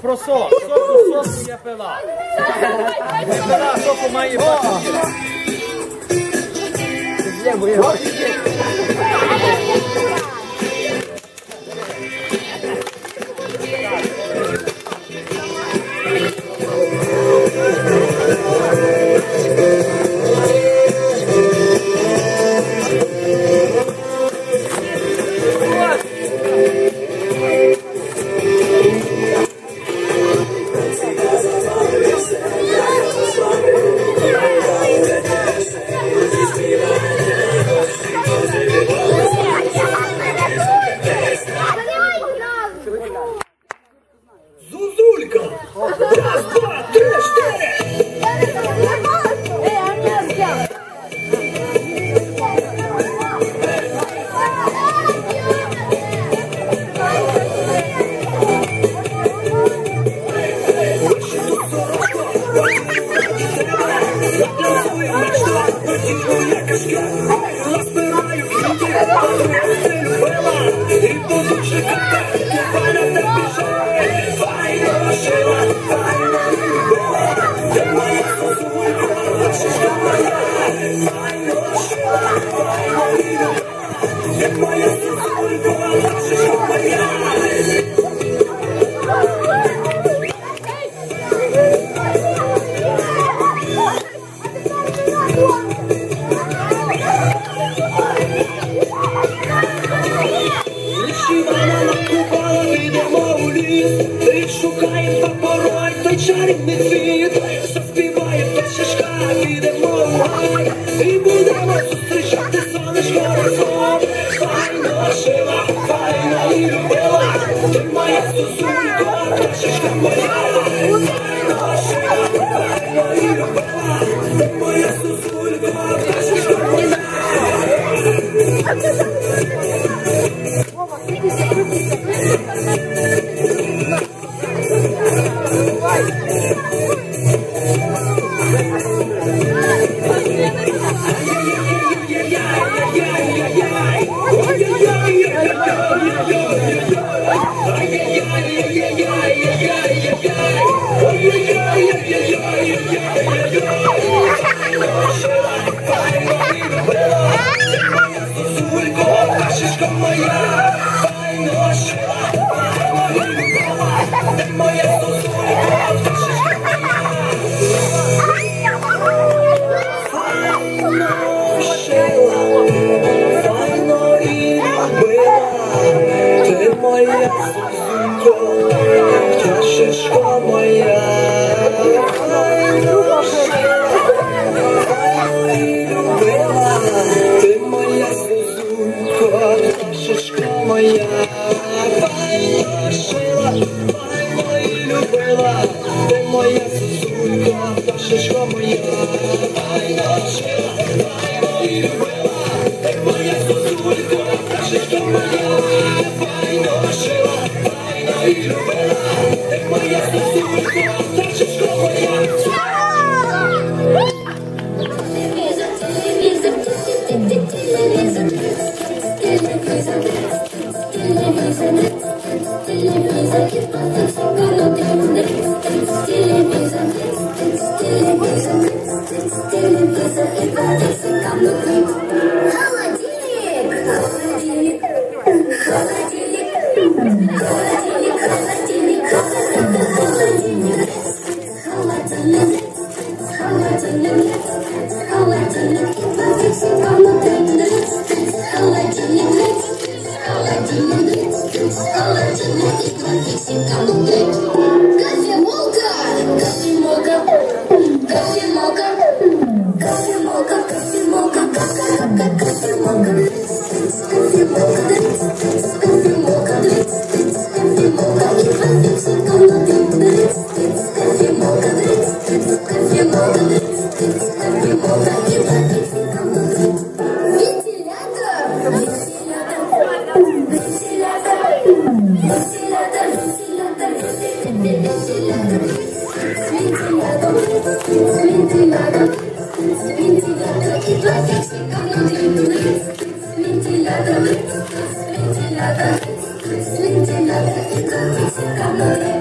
Про сок, соку, соку я пила. Я пила, соку має бути. vergonha. Moje srdce, moje srdce, moje srdce, moje srdce, Шукає та порой той чарівний світ, заспіває та шашка, підемо. Come on, ja, bei Nosch. Hey, Oh, I didn't. Ventilador, ventilador, ventilador, ventilador, ventilador, ventilador,